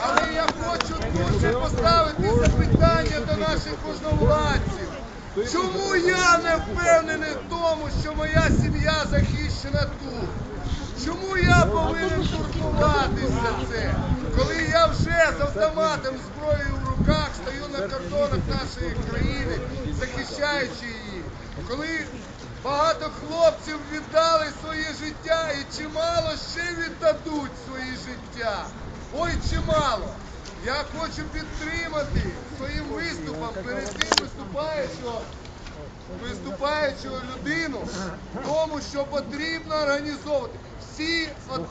Але я хочу дуже поставити запитання до наших можновладців. Чому я не впевнений в тому, що моя сім'я захищена тут? Чому я повинен турбуватися це, коли я вже з автоматом зброєю в руках стою на кордонах нашої країни, захищаючи її? Коли багато хлопців віддали своє життя і чимало ще віддадуть своє життя. Ой, чимало. Я хочу підтримати своїм виступом перед тим виступаючого виступаючого людину тому, що потрібно організовувати всі, от,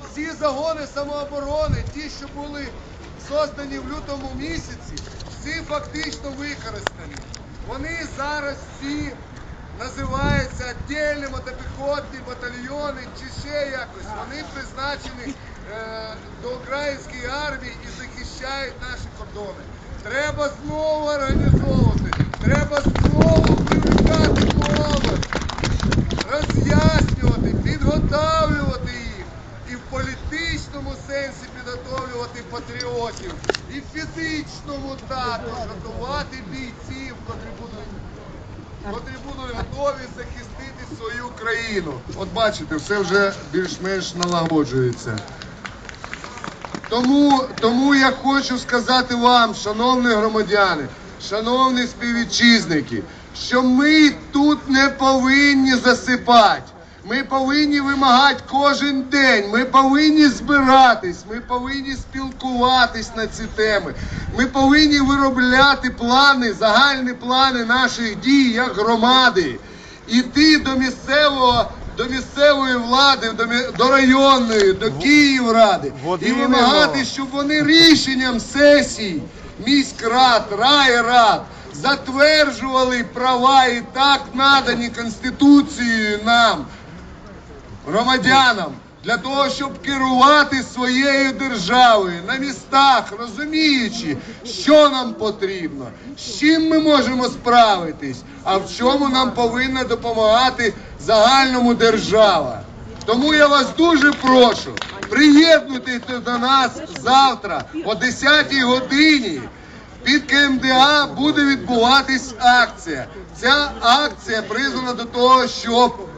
всі загони самооборони, ті, що були создані в лютому місяці, всі фактично використані. Вони зараз всі називаються віддільні мотопіхотні батальйони чи ще якось. Вони призначені е, до української армії і захищають наші кордони. Треба знову організовувати, треба знову привлекати молодь, роз'яснювати, підготовлювати їх і в політичному сенсі підготовлювати патріотів, і в фізичному також готувати бійців, котрі будуть, котрі будуть готові захистити свою країну. От бачите, все вже більш-менш налагоджується. Тому, тому я хочу сказати вам, шановні громадяни, шановні співвітчизники, що ми тут не повинні засипати. Ми повинні вимагати кожен день. Ми повинні збиратись, ми повинні спілкуватись на ці теми. Ми повинні виробляти плани, загальні плани наших дій як громади. Іти до місцевого, до місцевої влади, до, до районної, до Київради і вимагати, щоб вони рішенням сесій міськрад, райрад затверджували права і так надані Конституцією нам, громадянам, для того, щоб керувати своєю державою на містах, розуміючи, що нам потрібно, з чим ми можемо справитись, а в чому нам повинна допомагати загальному держава. Тому я вас дуже прошу, приєднуйтесь до нас завтра о 10-й годині. Під КМДА буде відбуватись акція. Ця акція призвана до того, щоб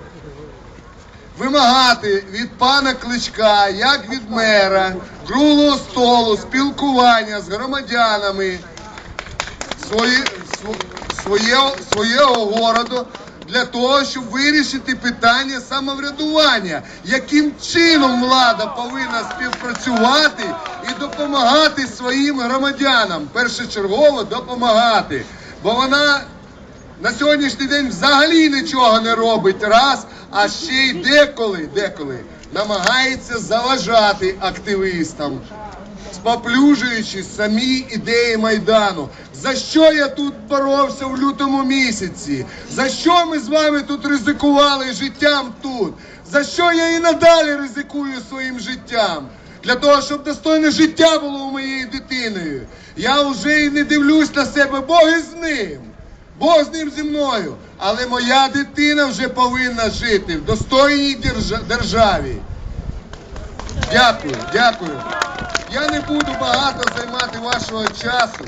вимагати від пана Кличка, як від мера, круглого столу, спілкування з громадянами свої, св- своє, свого городу для того, щоб вирішити питання самоврядування, яким чином влада повинна співпрацювати і допомагати своїм громадянам, першочергово допомагати, бо вона на сьогоднішній день взагалі нічого не робить. Раз, а ще й деколи, деколи намагається заважати активістам, споплюжуючи самі ідеї Майдану. За що я тут боровся в лютому місяці? За що ми з вами тут ризикували життям тут? За що я і надалі ризикую своїм життям? Для того, щоб достойне життя було у моєї дитиною. Я вже і не дивлюсь на себе, Бог із ним. Бог з ним зі мною. Але моя дитина вже повинна жити в достойній державі. Дякую, дякую. Я не буду багато займати вашого часу.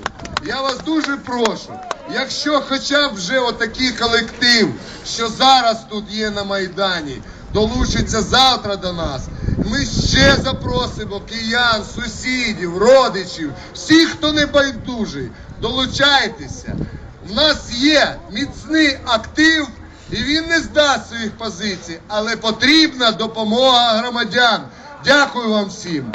Я вас дуже прошу, якщо хоча б вже отакий колектив, що зараз тут є на Майдані, долучиться завтра до нас. Ми ще запросимо киян, сусідів, родичів, всіх, хто не байдужий, долучайтеся. В нас є міцний актив, і він не здасть своїх позицій, але потрібна допомога громадян. Дякую вам всім.